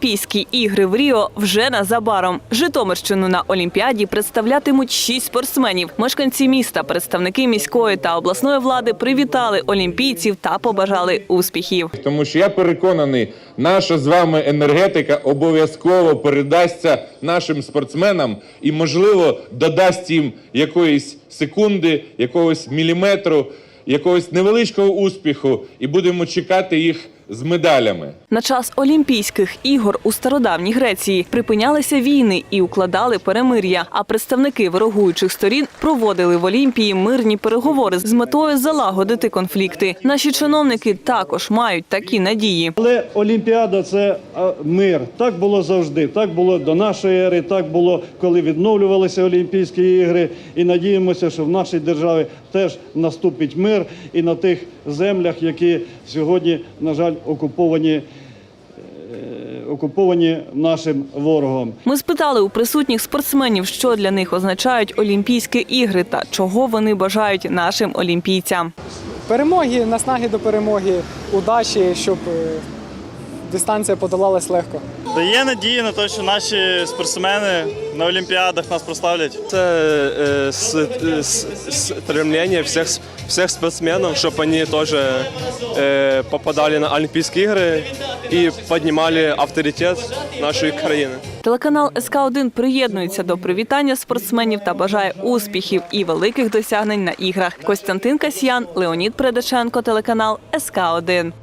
Олімпійські ігри в Ріо вже незабаром. Житомирщину на Олімпіаді представлятимуть шість спортсменів. Мешканці міста, представники міської та обласної влади привітали олімпійців та побажали успіхів. Тому що я переконаний, наша з вами енергетика обов'язково передасться нашим спортсменам і, можливо, додасть їм якоїсь секунди, якогось міліметру, якогось невеличкого успіху, і будемо чекати їх з медалями. На час Олімпійських ігор у стародавній Греції припинялися війни і укладали перемир'я. А представники ворогуючих сторін проводили в Олімпії мирні переговори з метою залагодити конфлікти. Наші чиновники також мають такі надії. Але Олімпіада це мир. Так було завжди. Так було до нашої ери, так було, коли відновлювалися Олімпійські ігри. І надіємося, що в нашій державі теж наступить мир і на тих землях, які сьогодні, на жаль, окуповані. е, Окуповані нашим ворогом. Ми спитали у присутніх спортсменів, що для них означають Олімпійські ігри та чого вони бажають нашим олімпійцям. перемоги, наснаги до перемоги, удачі, щоб е, дистанція подолалась легко. Дає надії на те, що наші спортсмени на Олімпіадах нас прославлять. Это э, с- э, с- стремление всех, с- всех спортсменов, чтобы они тоже э, попадали на Олимпийские игры и поднимали авторитет нашей країни. Телеканал СК 1 приєднується до привітання спортсменів та бажає успіхів і великих досягнень на іграх. Костянтин Касьян, Леонід Предаченко, телеканал СК 1